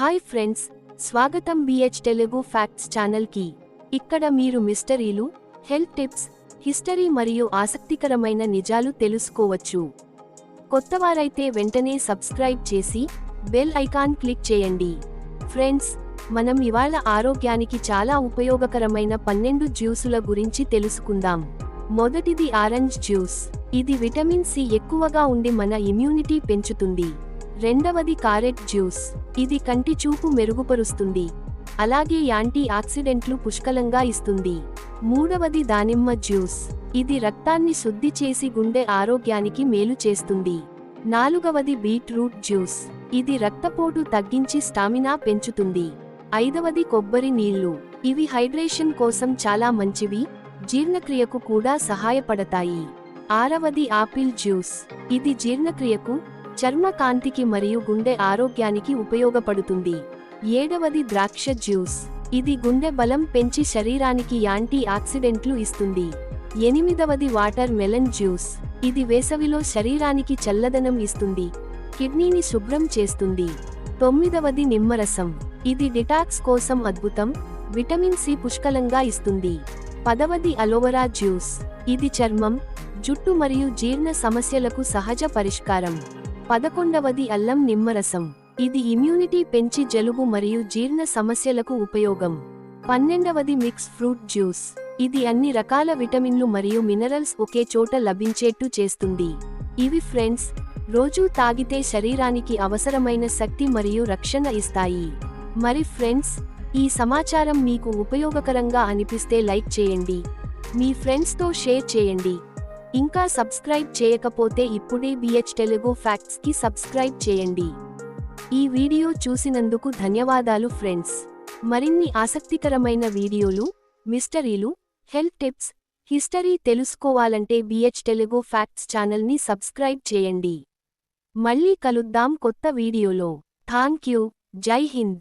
Hi friends స్వాగతం BH Telugu facts ఛానల్కి. ఇక్కడ మీరు మిస్టరీలు హెల్త్ టిప్స్ హిస్టరీ మరియు ఆసక్తికరమైన నిజాలు తెలుసుకోవచ్చు. కొత్తవారైతే వెంటనే సబ్స్క్రైబ్ చేసి బెల్ ఐకాన్ క్లిక్ చేయండి. ఫ్రెండ్స్ మనం ఇవాళ ఆరోగ్యానికి చాలా ఉపయోగకరమైన పన్నెండు జ్యూసుల గురించి తెలుసుకుందాం. మొదటిది ఆరెంజ్ జ్యూస్. ఇది విటమిన్ సి ఎక్కువగా ఉండి మన ఇమ్యూనిటీ పెంచుతుంది. రెండవది కారెట్ జ్యూస్. ఇది కంటి చూపు మెరుగుపరుస్తుంది. అలాగే యాంటీ ఆక్సిడెంట్లు పుష్కలంగా ఇస్తుంది. మూడవది దానిమ్మ జ్యూస్. ఇది రక్తాన్ని శుద్ధి చేసి గుండె ఆరోగ్యానికి మేలు చేస్తుంది. నాలుగవది బీట్రూట్ జ్యూస్. ఇది రక్తపోటు తగ్గించి స్టామినా పెంచుతుంది. ఐదవది కొబ్బరి నీళ్ళు. ఇవి హైడ్రేషన్ కోసం చాలా మంచివి జీర్ణక్రియకు కూడా సహాయపడతాయి. ఆరవది ఆపిల్ జ్యూస్. ఇది జీర్ణక్రియకు చర్మ కాంతికి మరియు గుండె ఆరోగ్యానికి ఉపయోగపడుతుంది. ఏడవది ద్రాక్ష జ్యూస్. ఇది గుండె బలం పెంచి శరీరానికి యాంటీ ఆక్సిడెంట్లు ఇస్తుంది. ఎనిమిదవది వాటర్ మెలన్ జ్యూస్. ఇది వేసవిలో శరీరానికి చల్లదనం ఇస్తుంది. కిడ్నీని శుభ్రం చేస్తుంది. తొమ్మిదవది నిమ్మరసం. ఇది డిటాక్స్ కోసం అద్భుతం. విటమిన్ సి పుష్కలంగా ఇస్తుంది. పదవది అలోవెరా జ్యూస్. ఇది చర్మం జుట్టు మరియు జీర్ణ సమస్యలకు సహజ పరిష్కారం. పదకొండవది అల్లం నిమ్మరసం. ఇది ఇమ్యూనిటీ పెంచి జలుబు మరియు జీర్ణ సమస్యలకు ఉపయోగం. పన్నెండవది మిక్స్ ఫ్రూట్ జ్యూస్ ఇది అన్ని రకాల విటమిన్లు మరియు మినరల్స్ ఒకే చోట లభించేట్టు చేస్తుంది. ఇవి ఫ్రెండ్స్ రోజూ తాగితే శరీరానికి అవసరమైన శక్తి మరియు రక్షణ ఇస్తాయి. మరి ఫ్రెండ్స్ ఈ సమాచారం మీకు ఉపయోగకరంగా అనిపిస్తే లైక్ చేయండి. మీ ఫ్రెండ్స్తో షేర్ చేయండి. ఇంకా సబ్స్క్రైబ్ చేయకపోతే ఇప్పుడే బిహెచ్ తెలుగు ఫ్యాక్ట్స్కి సబ్స్క్రైబ్ చేయండి. ఈ వీడియో చూసినందుకు ధన్యవాదాలు ఫ్రెండ్స్. మరిన్ని ఆసక్తికరమైన వీడియోలు మిస్టరీలు హెల్త్ టిప్స్ హిస్టరీ తెలుసుకోవాలంటే బిహెచ్ తెలుగు ఫ్యాక్ట్స్ ఛానల్ని సబ్స్క్రైబ్ చేయండి. మళ్ళీ కలుద్దాం కొత్త వీడియోలో. థ్యాంక్ యూ జై హింద్.